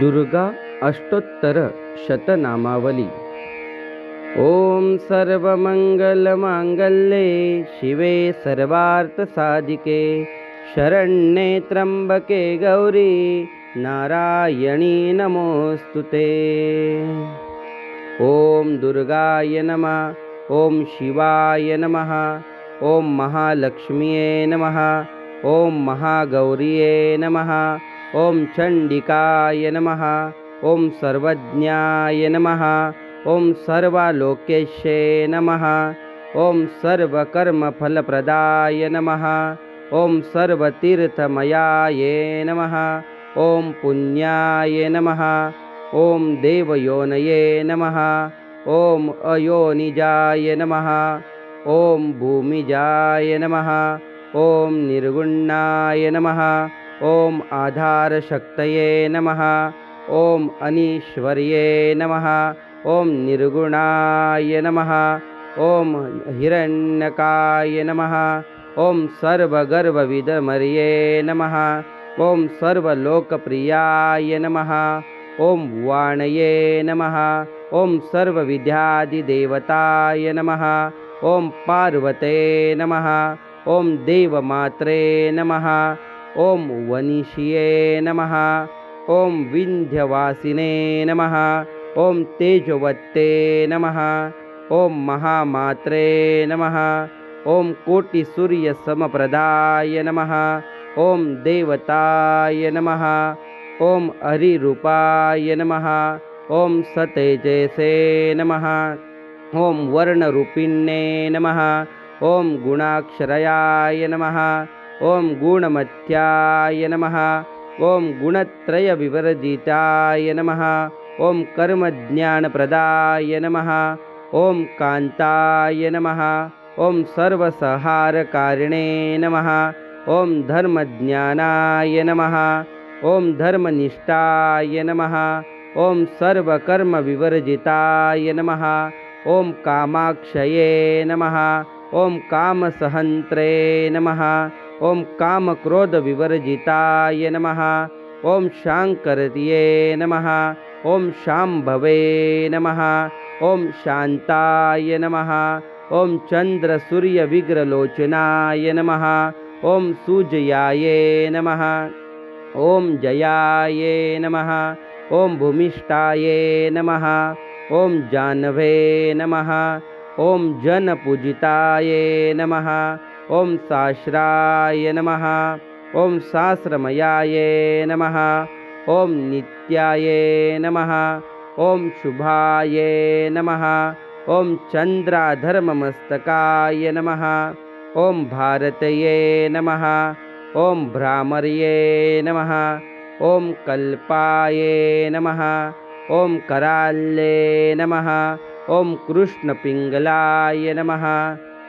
दुर्गा अष्टोत्तरशतनामावली ॐ सर्वमङ्गलमाङ्गल्ये शिवे सर्वार्थसाधिके शरण्ये त्र्यम्बके गौरी नारायणी नमोऽस्तु ते। ॐ दुर्गाय नमः ॐ शिवाय नमः ॐ महालक्ष्म्ये नमः ॐ महागौर्ये नमः ॐ चण्डिकाय नमः। ॐ सर्वज्ञाय नमः। ॐ सर्वालोकेशे नमः। ॐ सर्वकर्मफलप्रदाय नमः। ॐ सर्वतीर्थमयाये नमः। ॐ पुण्याय नमः। ॐ देवयोनये नमः। ॐ अयोनिजाय नमः। ॐ भूमिजाय नमः। ॐ निर्गुणाय नमः ॐ आधारशक्तये नमः। ॐ अनीश्वर्ये नमः। ॐ निर्गुणाय नमः। ॐ हिरण्यकाय नमः। ॐ सर्वगर्वविदमर्ये नमः। ॐ सर्वलोकप्रियाय नमः। ॐ वाणये नमः। ॐ सर्वविद्यादिदेवताय नमः। ॐ पार्वते नमः। ॐ देवमात्रे नमः ॐ वनिष्ये नमः। ॐ विन्ध्यवासिने नमः। ॐ तेजवत्ते नमः। ॐ महामात्रे नमः। ॐ कोटिसूर्यसमप्रदाय नमः। ॐ देवताय नमः। ॐ हरिरूपाय नमः। ॐ सतेजसे नमः। ॐ वर्णरूपिण्ये नमः। ॐ गुणाक्षरयाय नमः ॐ गुणमत्याय नमः। ॐ गुणत्रयविवर्जिताय नमः। ॐ कर्मज्ञानप्रदाय नमः। ॐ कान्ताय नमः। ॐ सर्वसंहारकारिणे नमः। ॐ धर्मज्ञानाय नमः। ॐ धर्मनिष्ठाय नमः। ॐ सर्वकर्मविवर्जिताय नमः। ॐ कामाक्षये नमः। ॐ कामसहन्त्रे नमः ॐ कामक्रोधविवर्जिताय नमः। ॐ शाङ्करतये नमः। ॐ शाम्भवे नमः। ॐ शान्ताय नमः। ॐ चन्द्रसूर्यविग्रलोचनाय नमः। ॐ सुजयाये नमः। ॐ जयाय नमः। ॐ भूमिष्ठाये नमः। ॐ जानवे नमः। ॐ जनपूजिताय नमः ॐ साश्राय नमः। ॐ शास्त्रमयाय नमः। ॐ नित्याय नमः। ॐ शुभाय नमः। ॐ चन्द्राधर्ममस्तकाय नमः। ॐ भारतये नमः। ॐ भ्रामर्ये नमः। ॐ कल्पाय नमः। ॐ कराल्ये नमः। ॐ कृष्णपिङ्गलाय नमः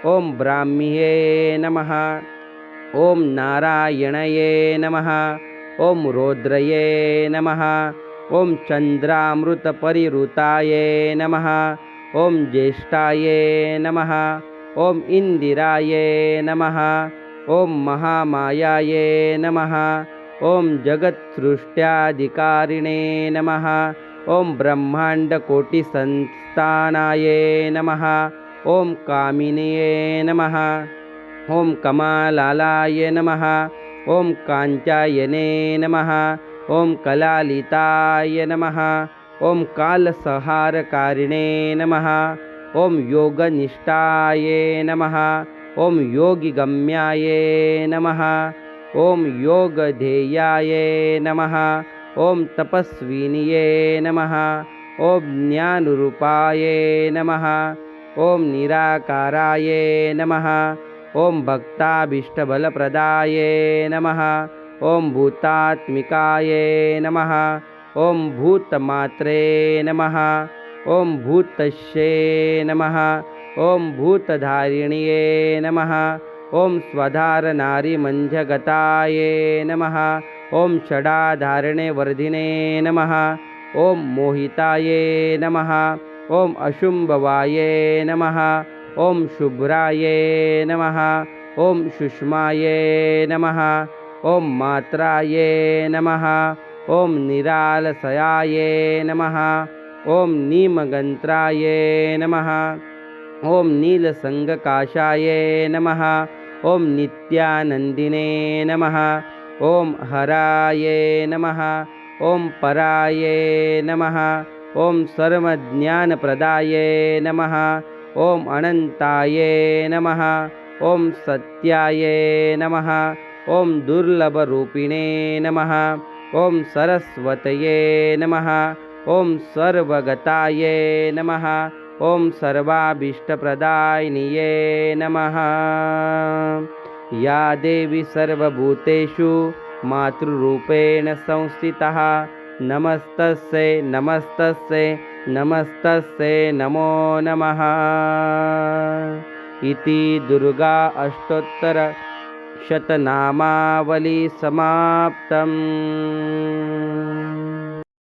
ॐ ब्राह्म्ये नमः। ॐ नारायणये नमः। ॐ रौद्रये नमः। ॐ चन्द्रामृतपरिवृताय नमः। ॐ ज्येष्ठाय नमः। ॐ इन्दिराय नमः। ॐ महामायाय नमः। ॐ जगत्सृष्ट्याधिकारिणे नमः। ॐ ब्रह्माण्डकोटिसंस्थानाय नमः ॐ कामिन्ये नमः। ॐ कमालालाय नमः। ॐ काञ्चायने नमः। ॐ कलालिताय नमः। ॐ कालसंहारकारिणे नमः। ॐ योगनिष्ठाय नमः। ॐ योगिगम्याय नमः। ॐ योगधेयाय नमः। ॐ तपस्विन्ये नमः। ॐ ज्ञानरूपाय नमः ॐ निराकाराय नमः। ॐ भक्ताभीष्टबलप्रदाय नमः। ॐ भूतात्मिकाय नमः। ॐ भूतमात्रे नमः। ॐ भूतश्ये नमः। ॐ भूतधारिण्ये नमः। ॐ स्वधारनारीमञ्जगताय नमः। ॐ षडाधारणे वर्धिने नमः। ॐ मोहिताय नमः ॐ अशुम्भवाय नमः। ॐ शुभ्राय नमः। ॐ सुष्माय नमः। ॐ मात्राय नमः। ॐ निरालसयाये नमः। ॐ नीमगन्त्राये नमः। ॐ नीलसङ्गकाशाये नमः। ॐ नित्यानन्दिने नमः। ॐ हराये नमः। ॐ पराये नमः ॐ सर्वज्ञानप्रदाये नमः। ॐ अनन्ताये नमः। ॐ सत्याये नमः। ॐ दुर्लभरूपिणे नमः। ॐ सरस्वतये नमः। ॐ सर्वगताये नमः। ॐ सर्वाभीष्टप्रदायिनिये नमः। या देवी सर्वभूतेषु मातृरूपेण संस्थितः नमस्तस्यै नमस्तस्यै नमस्तस्यै नमो नमः। इति दुर्गा अष्टोत्तरशतनामावली समाप्तम्